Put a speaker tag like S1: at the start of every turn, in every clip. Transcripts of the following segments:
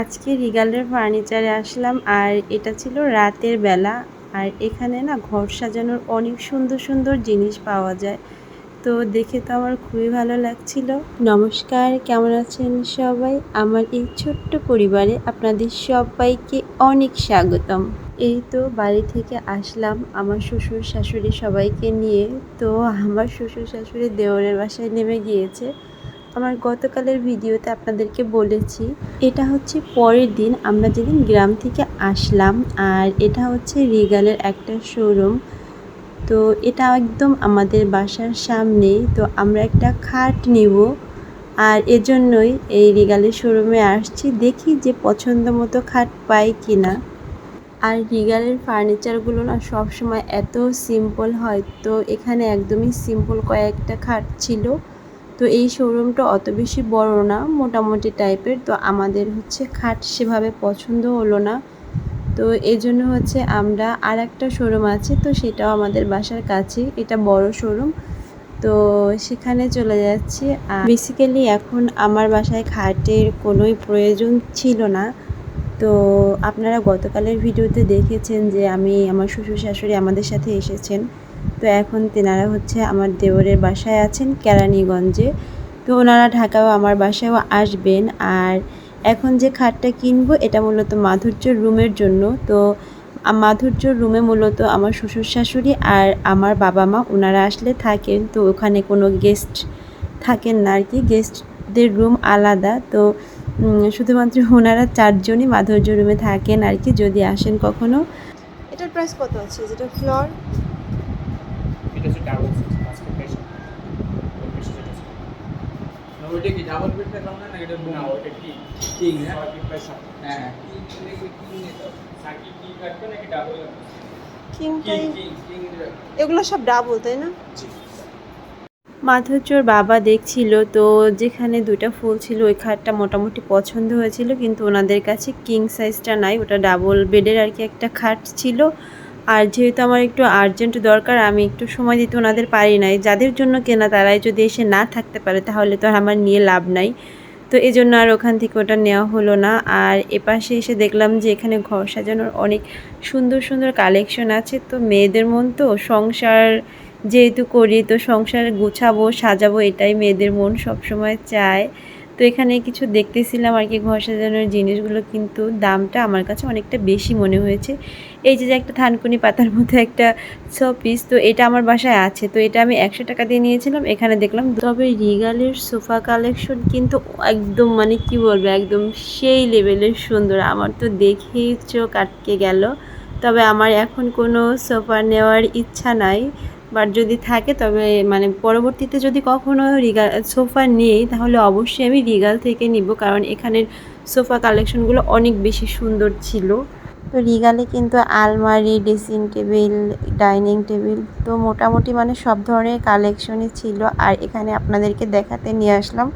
S1: আজকে রিগালের ফার্নিচারে আসলাম আর এটা ছিল রাতের বেলা আর এখানে না ঘর সাজানোর অনেক সুন্দর সুন্দর জিনিস পাওয়া যায় তো দেখে তো আমার খুবই ভালো লাগছিল নমস্কার কেমন আছেন সবাই আমার এই ছোট্ট পরিবারে আপনাদের সবাইকে অনেক স্বাগতম এই তো বাড়ি থেকে আসলাম আমার শ্বশুর শাশুড়ি সবাইকে নিয়ে তো আমার শ্বশুর শাশুড়ি দেওয়ালের বাসায় নেমে গিয়েছে আমার গতকালের ভিডিওতে আপনাদেরকে বলেছি এটা হচ্ছে পরের দিন আমরা যেদিন গ্রাম থেকে আসলাম আর এটা হচ্ছে রিগালের একটা শোরুম তো এটা একদম আমাদের বাসার সামনে তো আমরা একটা খাট নিব আর এজন্যই এই রিগালের শোরুমে আসছি দেখি যে পছন্দ মতো খাট পাই কি না আর রিগালের ফার্নিচারগুলো না সবসময় এত সিম্পল হয় তো এখানে একদমই সিম্পল কয়েকটা খাট ছিল তো এই শোরুমটা অত বেশি বড় না মোটামুটি টাইপের তো আমাদের হচ্ছে খাট সেভাবে পছন্দ হলো না তো এই জন্য হচ্ছে আমরা আর একটা শোরুম আছে তো সেটাও আমাদের বাসার কাছে এটা বড় শোরুম তো সেখানে চলে যাচ্ছি বেসিক্যালি এখন আমার বাসায় খাটের কোনোই প্রয়োজন ছিল না তো আপনারা গতকালের ভিডিওতে দেখেছেন যে আমি আমার শ্বশুর শাশুড়ি আমাদের সাথে এসেছেন তো এখন তেনারা হচ্ছে আমার দেবরের বাসায় আছেন কেরানীগঞ্জে তো ওনারা ঢাকাও আমার বাসায়ও আসবেন আর এখন যে খাটটা কিনবো এটা মূলত মাধুর্যর রুমের জন্য তো মাধুর্যর রুমে মূলত আমার শ্বশুর শাশুড়ি আর আমার বাবা মা ওনারা আসলে থাকেন তো ওখানে কোনো গেস্ট থাকেন না আর কি গেস্টদের রুম আলাদা তো শুধুমাত্র ওনারা চারজনই মাধুর্য রুমে থাকেন আর কি যদি আসেন কখনো এটার প্রাইস কত আছে যেটা ফ্লোর কিছু ডাবল হ্যাঁ? হ্যাঁ। এগুলো সব ডাবল তাই না মাধুর্যর বাবা দেখছিল তো যেখানে দুইটা ফুল ছিল ওই খাটটা মোটামুটি পছন্দ হয়েছিল কিন্তু ওনাদের কাছে কিং সাইজটা নাই ওটা ডাবল বেডের আর কি একটা খাট ছিল আর যেহেতু আমার একটু আর্জেন্ট দরকার আমি একটু সময় দিতে ওনাদের পারি নাই যাদের জন্য কেনা তারাই যদি এসে না থাকতে পারে তাহলে তো আমার নিয়ে লাভ নাই তো এই জন্য আর ওখান থেকে ওটা নেওয়া হলো না আর এপাশে এসে দেখলাম যে এখানে ঘর সাজানোর অনেক সুন্দর সুন্দর কালেকশন আছে তো মেয়েদের মন তো সংসার যেহেতু করি তো সংসার গুছাবো সাজাবো এটাই মেয়েদের মন সবসময় চায় তো এখানে কিছু দেখতেছিলাম আর কি ঘর সাজানোর জিনিসগুলো কিন্তু দামটা আমার কাছে অনেকটা বেশি মনে হয়েছে এই যে যে একটা থানকুনি পাতার মতো একটা ছ পিস তো এটা আমার বাসায় আছে তো এটা আমি একশো টাকা দিয়ে নিয়েছিলাম এখানে দেখলাম তবে রিগালের সোফা কালেকশন কিন্তু একদম মানে কি বলবো একদম সেই লেভেলের সুন্দর আমার তো দেখেই চোখ আটকে গেল তবে আমার এখন কোনো সোফা নেওয়ার ইচ্ছা নাই বাট যদি থাকে তবে মানে পরবর্তীতে যদি কখনো রিগাল সোফা নিই তাহলে অবশ্যই আমি রিগাল থেকে নিব কারণ এখানের সোফা কালেকশনগুলো অনেক বেশি সুন্দর ছিল তো রিগালে কিন্তু আলমারি ড্রেসিং টেবিল ডাইনিং টেবিল তো মোটামুটি মানে সব ধরনের কালেকশনই ছিল আর এখানে আপনাদেরকে দেখাতে নিয়ে আসলাম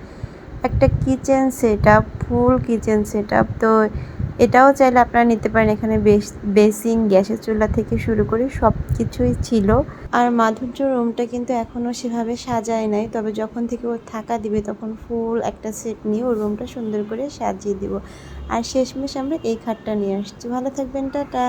S1: একটা kitchen set full kitchen set তো এটাও চাইলে আপনারা নিতে পারেন এখানে বেসিন গ্যাসের চুলা থেকে শুরু করে সব কিছুই ছিল আর মাধুর্য রুমটা কিন্তু এখনও সেভাবে সাজায় নাই তবে যখন থেকে ও থাকা দিবে তখন ফুল একটা সেট নিয়ে ও রুমটা সুন্দর করে সাজিয়ে দিব আর শেষমেশ আমরা এই খাটটা নিয়ে আসছি ভালো থাকবেন টাটা